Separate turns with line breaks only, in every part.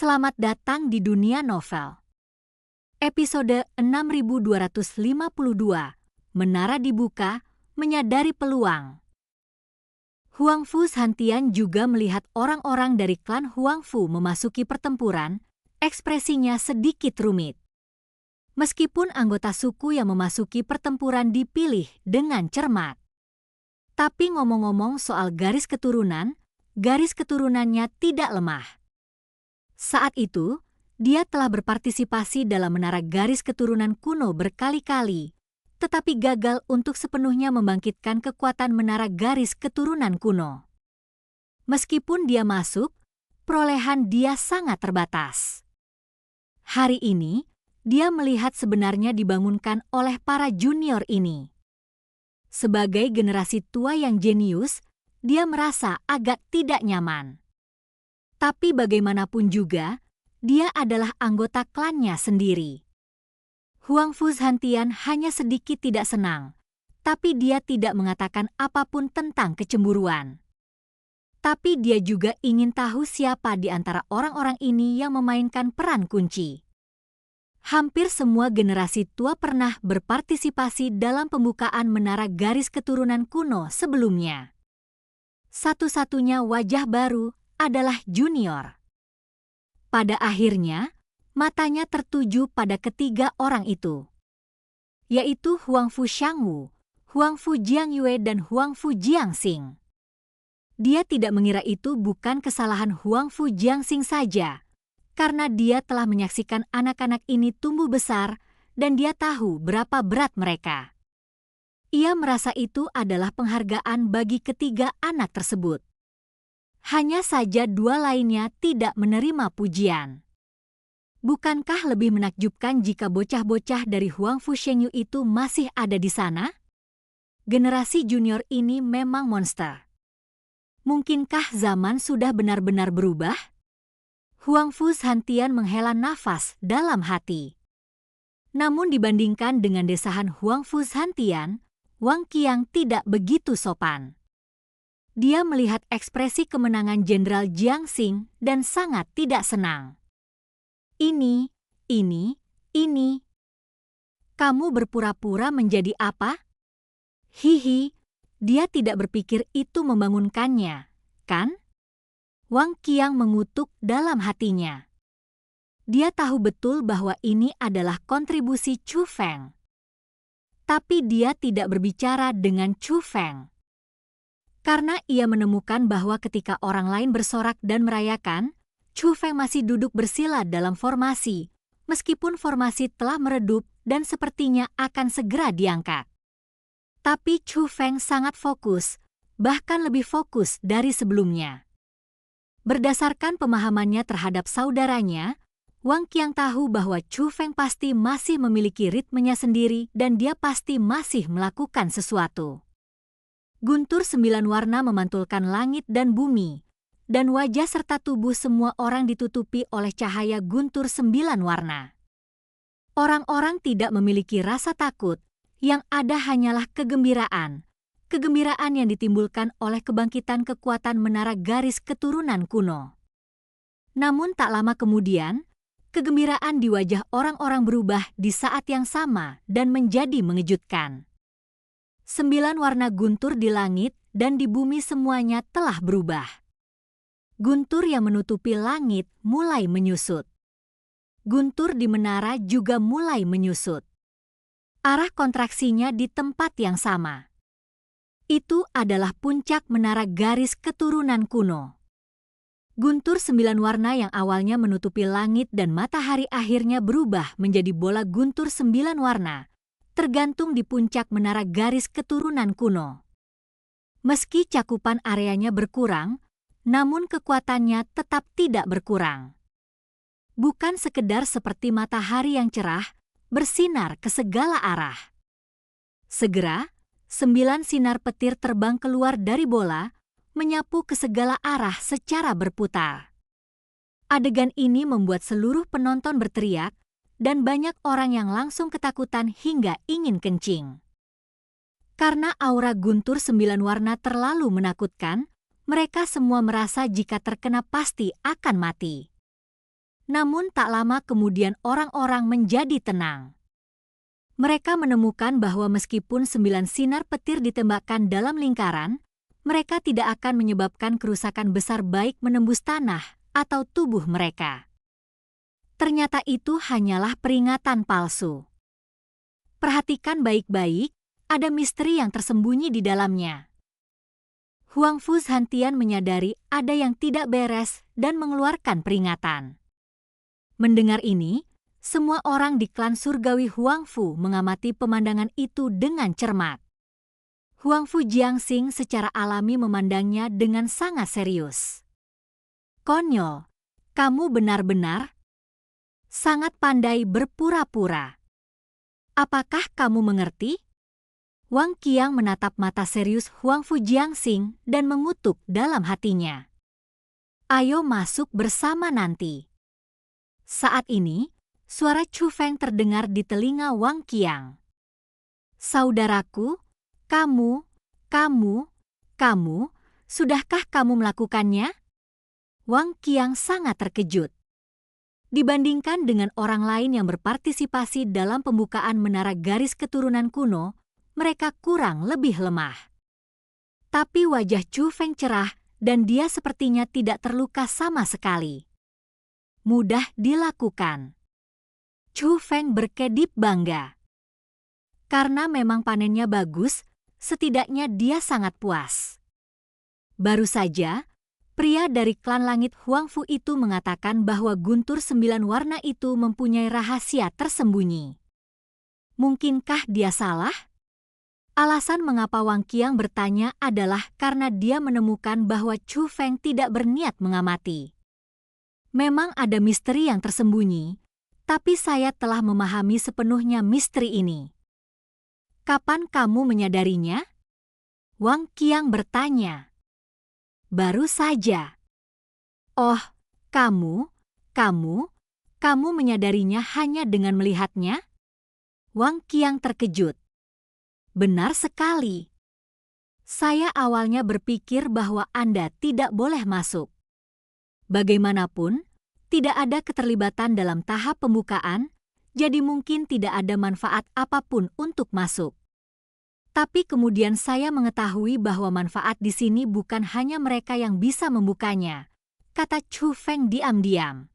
Selamat datang di dunia novel. Episode 6252. Menara dibuka, menyadari peluang. Huang Fu Santian juga melihat orang-orang dari klan Huang Fu memasuki pertempuran, ekspresinya sedikit rumit. Meskipun anggota suku yang memasuki pertempuran dipilih dengan cermat. Tapi ngomong-ngomong soal garis keturunan, garis keturunannya tidak lemah. Saat itu, dia telah berpartisipasi dalam menara garis keturunan kuno berkali-kali, tetapi gagal untuk sepenuhnya membangkitkan kekuatan menara garis keturunan kuno. Meskipun dia masuk, perolehan dia sangat terbatas. Hari ini, dia melihat sebenarnya dibangunkan oleh para junior ini. Sebagai generasi tua yang jenius, dia merasa agak tidak nyaman. Tapi bagaimanapun juga, dia adalah anggota klannya sendiri. Huang Fuzhantian hanya sedikit tidak senang, tapi dia tidak mengatakan apa pun tentang kecemburuan. Tapi dia juga ingin tahu siapa di antara orang-orang ini yang memainkan peran kunci. Hampir semua generasi tua pernah berpartisipasi dalam pembukaan menara garis keturunan kuno sebelumnya. Satu-satunya wajah baru adalah junior. Pada akhirnya, matanya tertuju pada ketiga orang itu, yaitu Huang Fu Xiangwu, Huang Fu Jiangyue, dan Huang Fu Jiangxing. Dia tidak mengira itu bukan kesalahan Huang Fu Jiangxing saja, karena dia telah menyaksikan anak-anak ini tumbuh besar dan dia tahu berapa berat mereka. Ia merasa itu adalah penghargaan bagi ketiga anak tersebut. Hanya saja dua lainnya tidak menerima pujian. Bukankah lebih menakjubkan jika bocah-bocah dari Huang Fushengyu itu masih ada di sana? Generasi junior ini memang monster. Mungkinkah zaman sudah benar-benar berubah? Huang Fu Hantian menghela nafas dalam hati. Namun dibandingkan dengan desahan Huang Fu Hantian, Wang Qiang tidak begitu sopan. Dia melihat ekspresi kemenangan Jenderal Jiang Xing dan sangat tidak senang. Ini, ini, ini. Kamu berpura-pura menjadi apa? Hihi, dia tidak berpikir itu membangunkannya, kan? Wang Qiang mengutuk dalam hatinya. Dia tahu betul bahwa ini adalah kontribusi Chu Feng. Tapi dia tidak berbicara dengan Chu Feng. Karena ia menemukan bahwa ketika orang lain bersorak dan merayakan, Chu Feng masih duduk bersila dalam formasi, meskipun formasi telah meredup dan sepertinya akan segera diangkat. Tapi Chu Feng sangat fokus, bahkan lebih fokus dari sebelumnya. Berdasarkan pemahamannya terhadap saudaranya, Wang Qiang tahu bahwa Chu Feng pasti masih memiliki ritmenya sendiri dan dia pasti masih melakukan sesuatu. Guntur sembilan warna memantulkan langit dan bumi, dan wajah serta tubuh semua orang ditutupi oleh cahaya guntur sembilan warna. Orang-orang tidak memiliki rasa takut, yang ada hanyalah kegembiraan. Kegembiraan yang ditimbulkan oleh kebangkitan kekuatan menara garis keturunan kuno. Namun tak lama kemudian, kegembiraan di wajah orang-orang berubah di saat yang sama dan menjadi mengejutkan. Sembilan warna guntur di langit dan di bumi semuanya telah berubah. Guntur yang menutupi langit mulai menyusut. Guntur di menara juga mulai menyusut. Arah kontraksinya di tempat yang sama. Itu adalah puncak menara garis keturunan kuno. Guntur sembilan warna yang awalnya menutupi langit dan matahari akhirnya berubah menjadi bola guntur sembilan warna tergantung di puncak menara garis keturunan kuno. Meski cakupan areanya berkurang, namun kekuatannya tetap tidak berkurang. Bukan sekedar seperti matahari yang cerah, bersinar ke segala arah. Segera, sembilan sinar petir terbang keluar dari bola, menyapu ke segala arah secara berputar. Adegan ini membuat seluruh penonton berteriak, dan banyak orang yang langsung ketakutan hingga ingin kencing. Karena aura guntur sembilan warna terlalu menakutkan, mereka semua merasa jika terkena pasti akan mati. Namun tak lama kemudian orang-orang menjadi tenang. Mereka menemukan bahwa meskipun sembilan sinar petir ditembakkan dalam lingkaran, mereka tidak akan menyebabkan kerusakan besar baik menembus tanah atau tubuh mereka. Ternyata itu hanyalah peringatan palsu. Perhatikan baik-baik, ada misteri yang tersembunyi di dalamnya. Huang Fu Hantian menyadari ada yang tidak beres dan mengeluarkan peringatan. Mendengar ini, semua orang di klan surgawi Huang Fu mengamati pemandangan itu dengan cermat. Huang Fu Jiangxing secara alami memandangnya dengan sangat serius. Konyol, kamu benar-benar sangat pandai berpura-pura. Apakah kamu mengerti? Wang Qiang menatap mata serius Huang Fujiangxing dan mengutuk dalam hatinya. Ayo masuk bersama nanti. Saat ini, suara Chu Feng terdengar di telinga Wang Qiang. Saudaraku, kamu, kamu, kamu, sudahkah kamu melakukannya? Wang Qiang sangat terkejut. Dibandingkan dengan orang lain yang berpartisipasi dalam pembukaan menara garis keturunan kuno, mereka kurang lebih lemah. Tapi wajah Chu Feng cerah dan dia sepertinya tidak terluka sama sekali. Mudah dilakukan. Chu Feng berkedip bangga. Karena memang panennya bagus, setidaknya dia sangat puas. Baru saja, pria dari klan langit Huang Fu itu mengatakan bahwa guntur sembilan warna itu mempunyai rahasia tersembunyi. Mungkinkah dia salah? Alasan mengapa Wang Qiang bertanya adalah karena dia menemukan bahwa Chu Feng tidak berniat mengamati. Memang ada misteri yang tersembunyi, tapi saya telah memahami sepenuhnya misteri ini. Kapan kamu menyadarinya? Wang Qiang bertanya. Baru saja. Oh, kamu, kamu, kamu menyadarinya hanya dengan melihatnya? Wang Qiang terkejut. Benar sekali. Saya awalnya berpikir bahwa Anda tidak boleh masuk. Bagaimanapun, tidak ada keterlibatan dalam tahap pembukaan, jadi mungkin tidak ada manfaat apa pun untuk masuk. Tapi kemudian saya mengetahui bahwa manfaat di sini bukan hanya mereka yang bisa membukanya, kata Chu Feng diam-diam.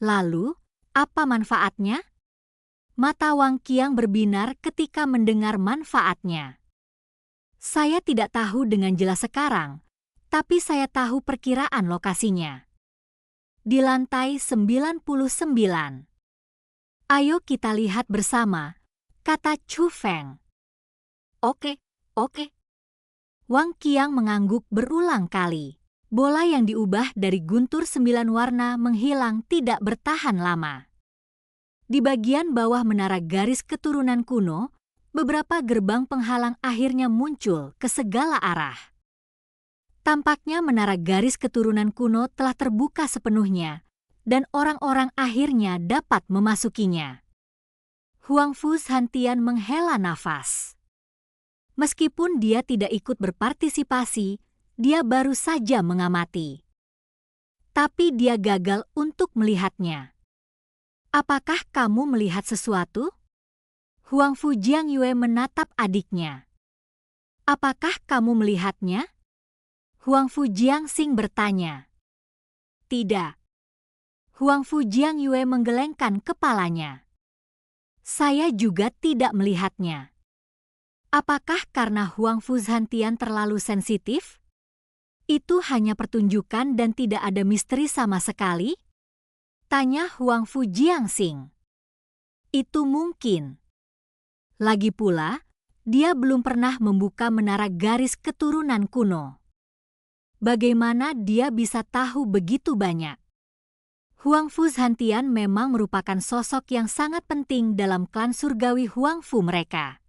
Lalu, apa manfaatnya? Mata Wang Qiang berbinar ketika mendengar manfaatnya. Saya tidak tahu dengan jelas sekarang, tapi saya tahu perkiraan lokasinya. Di lantai 99. Ayo kita lihat bersama, kata Chu Feng. Oke, oke. Wang Qiang mengangguk berulang kali. Bola yang diubah dari guntur sembilan warna menghilang tidak bertahan lama. Di bagian bawah menara garis keturunan kuno, beberapa gerbang penghalang akhirnya muncul ke segala arah. Tampaknya menara garis keturunan kuno telah terbuka sepenuhnya, dan orang-orang akhirnya dapat memasukinya. Huang Fu Hantian menghela nafas. Meskipun dia tidak ikut berpartisipasi, dia baru saja mengamati. Tapi dia gagal untuk melihatnya. Apakah kamu melihat sesuatu? Huang Fu Jiang Yue menatap adiknya. Apakah kamu melihatnya? Huang Fu Jiang Xing bertanya. Tidak. Huang Fu Jiang Yue menggelengkan kepalanya. Saya juga tidak melihatnya. Apakah karena Huang Fu Zantian terlalu sensitif? Itu hanya pertunjukan dan tidak ada misteri sama sekali? Tanya Huang Fu Jiangxing. Itu mungkin. Lagi pula, dia belum pernah membuka menara garis keturunan kuno. Bagaimana dia bisa tahu begitu banyak? Huang Fu Hantian memang merupakan sosok yang sangat penting dalam klan surgawi Huang Fu mereka.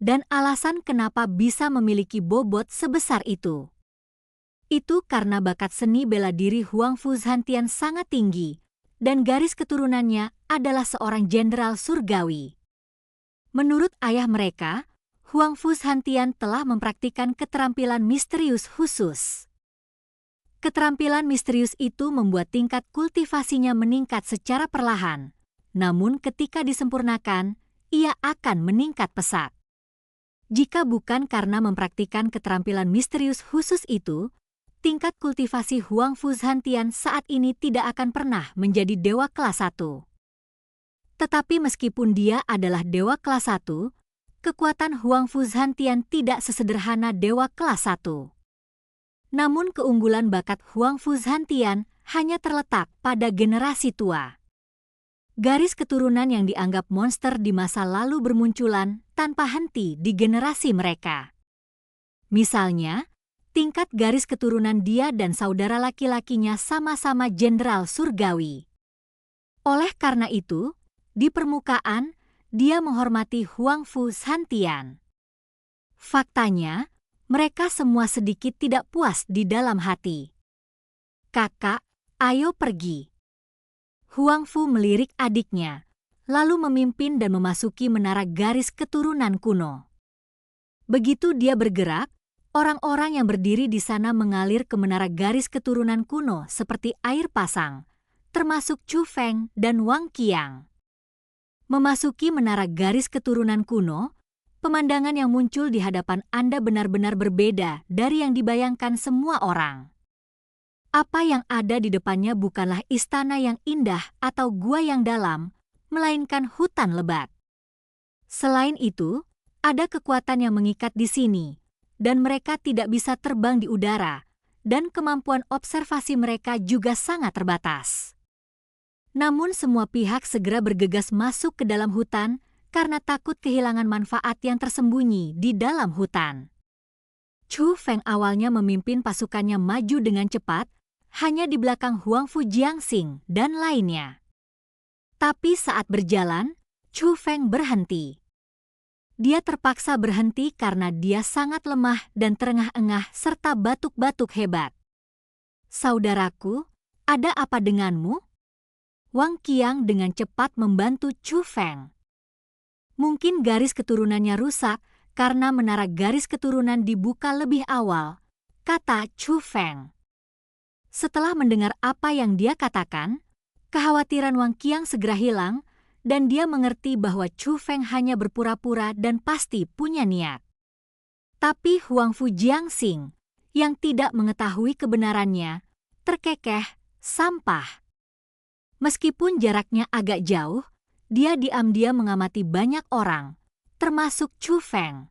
Dan alasan kenapa bisa memiliki bobot sebesar itu. Itu karena bakat seni bela diri Huang Fuzhantian sangat tinggi, dan garis keturunannya adalah seorang jenderal surgawi. Menurut ayah mereka, Huang Fuzhantian telah mempraktikkan keterampilan misterius khusus. Keterampilan misterius itu membuat tingkat kultivasinya meningkat secara perlahan, namun ketika disempurnakan, ia akan meningkat pesat. Jika bukan karena mempraktikkan keterampilan misterius khusus itu, tingkat kultivasi Huang Fu Zhantian saat ini tidak akan pernah menjadi dewa kelas 1. Tetapi meskipun dia adalah dewa kelas 1, kekuatan Huang Fu Zhantian tidak sesederhana dewa kelas 1. Namun keunggulan bakat Huang Fu Zhantian hanya terletak pada generasi tua. Garis keturunan yang dianggap monster di masa lalu bermunculan tanpa henti di generasi mereka. Misalnya, tingkat garis keturunan dia dan saudara laki-lakinya sama-sama jenderal surgawi. Oleh karena itu, di permukaan, dia menghormati Huang Fu Zhantian. Faktanya, mereka semua sedikit tidak puas di dalam hati. Kakak, ayo pergi. Huang Fu melirik adiknya, lalu memimpin dan memasuki menara garis keturunan kuno. Begitu dia bergerak, orang-orang yang berdiri di sana mengalir ke menara garis keturunan kuno seperti air pasang, termasuk Chu Feng dan Wang Qiang. Memasuki menara garis keturunan kuno, pemandangan yang muncul di hadapan Anda benar-benar berbeda dari yang dibayangkan semua orang. Apa yang ada di depannya bukanlah istana yang indah atau gua yang dalam, melainkan hutan lebat. Selain itu, ada kekuatan yang mengikat di sini, dan mereka tidak bisa terbang di udara, dan kemampuan observasi mereka juga sangat terbatas. Namun semua pihak segera bergegas masuk ke dalam hutan karena takut kehilangan manfaat yang tersembunyi di dalam hutan. Chu Feng awalnya memimpin pasukannya maju dengan cepat, hanya di belakang Huang Fu Jiangxing dan lainnya. Tapi saat berjalan, Chu Feng berhenti. Dia terpaksa berhenti karena dia sangat lemah dan terengah-engah serta batuk-batuk hebat. Saudaraku, ada apa denganmu? Wang Qiang dengan cepat membantu Chu Feng. Mungkin garis keturunannya rusak karena menara garis keturunan dibuka lebih awal, kata Chu Feng. Setelah mendengar apa yang dia katakan, kekhawatiran Wang Qiang segera hilang dan dia mengerti bahwa Chu Feng hanya berpura-pura dan pasti punya niat. Tapi Huang Fu Jiangxing, yang tidak mengetahui kebenarannya, terkekeh, sampah. Meskipun jaraknya agak jauh, dia diam-diam mengamati banyak orang, termasuk Chu Feng.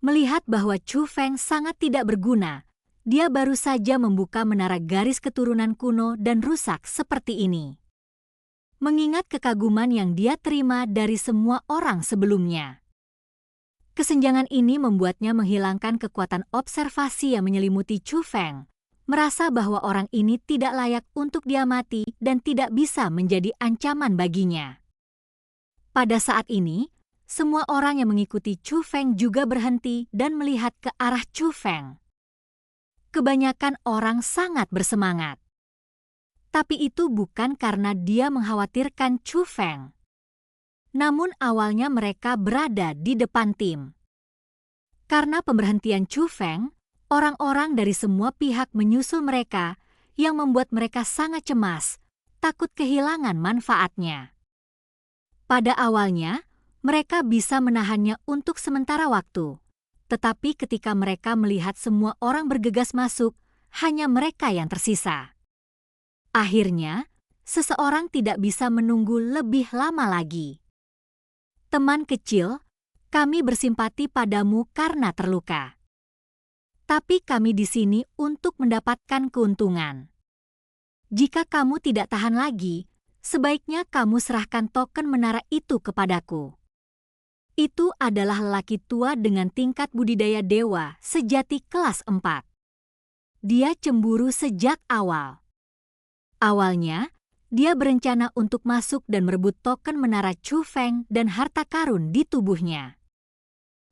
Melihat bahwa Chu Feng sangat tidak berguna, dia baru saja membuka menara garis keturunan kuno dan rusak seperti ini. Mengingat kekaguman yang dia terima dari semua orang sebelumnya. Kesenjangan ini membuatnya menghilangkan kekuatan observasi yang menyelimuti Chu Feng, merasa bahwa orang ini tidak layak untuk diamati dan tidak bisa menjadi ancaman baginya. Pada saat ini, semua orang yang mengikuti Chu Feng juga berhenti dan melihat ke arah Chu Feng. Kebanyakan orang sangat bersemangat. Tapi itu bukan karena dia mengkhawatirkan Chu Feng. Namun awalnya mereka berada di depan tim. Karena pemberhentian Chu Feng, orang-orang dari semua pihak menyusul mereka yang membuat mereka sangat cemas, takut kehilangan manfaatnya. Pada awalnya, mereka bisa menahannya untuk sementara waktu. Tetapi ketika mereka melihat semua orang bergegas masuk, hanya mereka yang tersisa. Akhirnya, seseorang tidak bisa menunggu lebih lama lagi. Teman kecil, kami bersimpati padamu karena terluka. Tapi kami di sini untuk mendapatkan keuntungan. Jika kamu tidak tahan lagi, sebaiknya kamu serahkan token menara itu kepadaku. Itu adalah lelaki tua dengan tingkat budidaya dewa sejati kelas 4. Dia cemburu sejak awal. Awalnya, dia berencana untuk masuk dan merebut token menara Chu Feng dan harta karun di tubuhnya.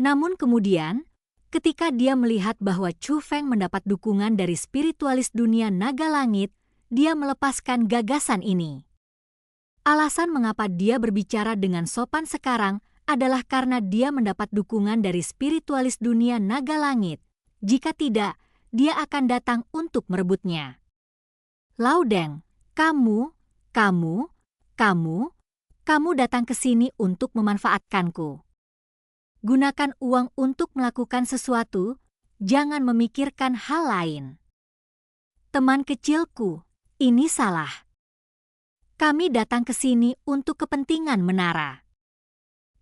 Namun kemudian, ketika dia melihat bahwa Chu Feng mendapat dukungan dari spiritualis dunia naga langit, dia melepaskan gagasan ini. Alasan mengapa dia berbicara dengan sopan sekarang adalah karena dia mendapat dukungan dari spiritualis dunia naga langit. Jika tidak, dia akan datang untuk merebutnya. Laudeng, kamu, kamu, kamu, kamu datang ke sini untuk memanfaatkanku. Gunakan uang untuk melakukan sesuatu, jangan memikirkan hal lain. Teman kecilku, ini salah. Kami datang ke sini untuk kepentingan menara.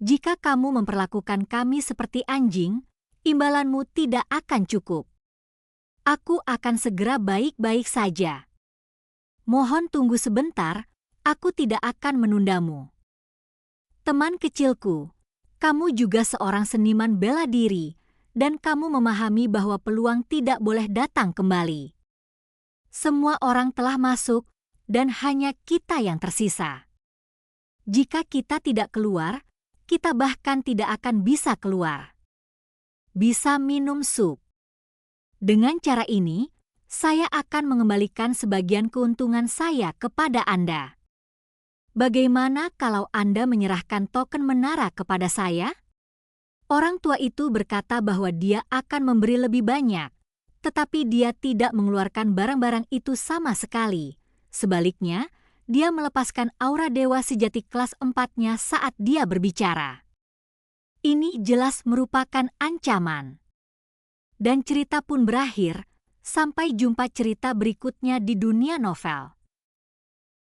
Jika kamu memperlakukan kami seperti anjing, imbalanmu tidak akan cukup. Aku akan segera baik-baik saja. Mohon tunggu sebentar, aku tidak akan menundamu. Teman kecilku, kamu juga seorang seniman bela diri, dan kamu memahami bahwa peluang tidak boleh datang kembali. Semua orang telah masuk, dan hanya kita yang tersisa. Jika kita tidak keluar, kita bahkan tidak akan bisa keluar. Bisa minum sup. Dengan cara ini, saya akan mengembalikan sebagian keuntungan saya kepada Anda. Bagaimana kalau Anda menyerahkan token menara kepada saya? Orang tua itu berkata bahwa dia akan memberi lebih banyak, tetapi dia tidak mengeluarkan barang-barang itu sama sekali. Sebaliknya, dia melepaskan aura dewa sejati kelas empatnya saat dia berbicara. Ini jelas merupakan ancaman. Dan cerita pun berakhir, sampai jumpa cerita berikutnya di dunia novel.